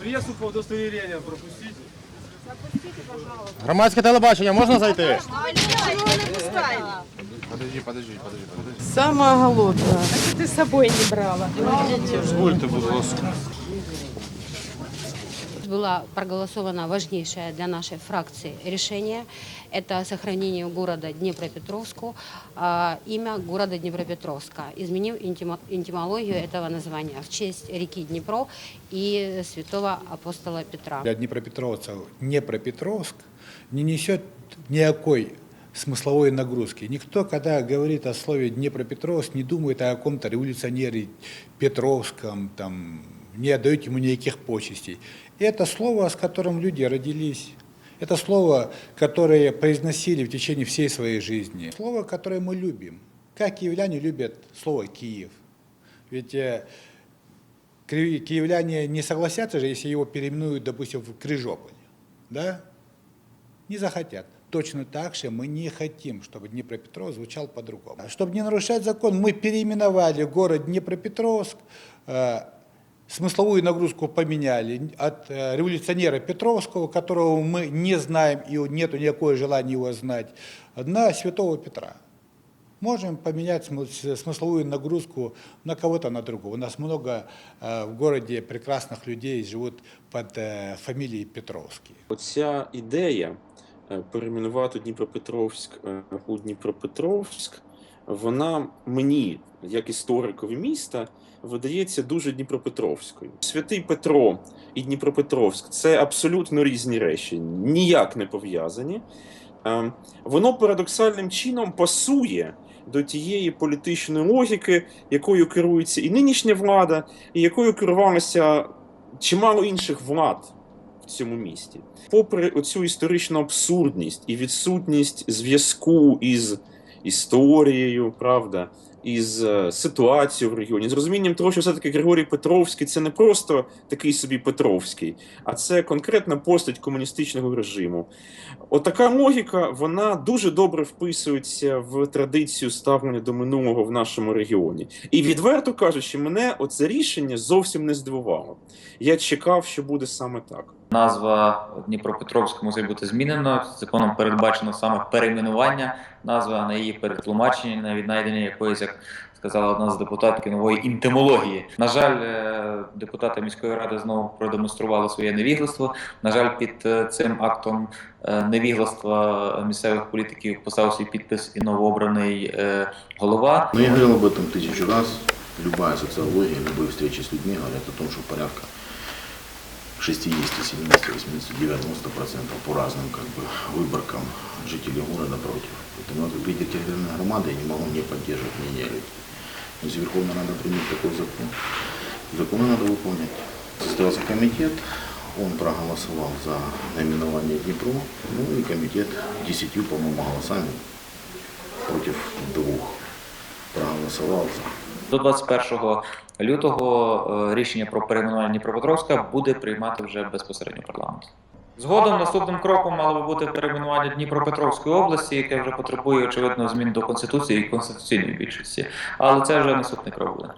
прессу по удостоверению пропустите. Громадське телебачення можна зайти? Подожди, подожди, подожди, подожди. А голодная. Ти з собою не брала. Дозвольте, будь ласка. Было проголосовано важнейшее для нашей фракции решение. Это сохранение города Днепропетровску, а, имя города Днепропетровска, изменив интимологию этого названия в честь реки Днепро и святого апостола Петра. для днепропетровцев Днепропетровск не несет никакой смысловой нагрузки. Никто, когда говорит о слове Днепропетровск, не думает о каком-то революционере Петровском, там, не отдает ему никаких почестей. И это слово, с которым люди родились. Это слово, которое произносили в течение всей своей жизни. Слово, которое мы любим. Как киевляне любят слово «Киев». Ведь э, киевляне не согласятся же, если его переименуют, допустим, в Крыжополь. Да? Не захотят. Точно так же мы не хотим, чтобы Днепропетровск звучал по-другому. Чтобы не нарушать закон, мы переименовали город Днепропетровск, э, смысловую нагрузку поменяли от э, революционера Петровского, которого мы не знаем и нет никакого желания его знать, на святого Петра. Можем поменять смы- смысловую нагрузку на кого-то, на другого. У нас много э, в городе прекрасных людей живут под э, фамилией Петровский. Оця ідея е, перейменувати Дніпропетровськ е, у Дніпропетровськ, вона мені, як історикові міста, видається дуже Дніпропетровською. Святий Петро і Дніпропетровськ це абсолютно різні речі, ніяк не пов'язані. Е, Воно парадоксальним чином пасує до тієї політичної логіки, якою керується і нинішня влада, і якою керувалося чимало інших влад в цьому місті. Попри оцю історичну абсурдність і відсутність зв'язку із історією, правда, із е, ситуацією в регіоні, з розумінням того, що все-таки Григорій Петровський це не просто такий собі Петровський, а це конкретна постать комуністичного режиму. Отака логіка вона дуже добре вписується в традицію ставлення до минулого в нашому регіоні. І відверто кажучи, мене оце рішення зовсім не здивувало. Я чекав, що буде саме так. Назва Дніпропетровська мусить бути змінена. Законом передбачено саме перейменування назви, а не її перетлумачення, на віднайдення якоїсь, як сказала одна з депутатів, нової інтимології. На жаль, е, депутати міської ради знову продемонстрували своє невігластво. На жаль, під е, цим актом е, невігластва місцевих політиків поставив свій підпис і новообраний е, голова. Но я говорил об этом тысячу раз. Любая социология, любые встречи с людьми говорят о том, что порядка 60, 70, 80, 90 процентов по разным как бы, выборкам жителей города против. Поэтому как лидер территориальной громады я не могу не поддерживать мнение людей. Но если Верховная Рада примет такой закон, законы надо выполнять. Состоялся комитет, он проголосовал за наименование Днепро, ну и комитет 10, по-моему, голосами против двух проголосовал за. До 21 лютого е, рішення про перейменування Дніпропетровська буде приймати вже безпосередньо парламент. Згодом наступним кроком мало би бути перейменування Дніпропетровської області, яке вже потребує очевидно змін до конституції і конституційної більшості. Але це вже наступний крок буде.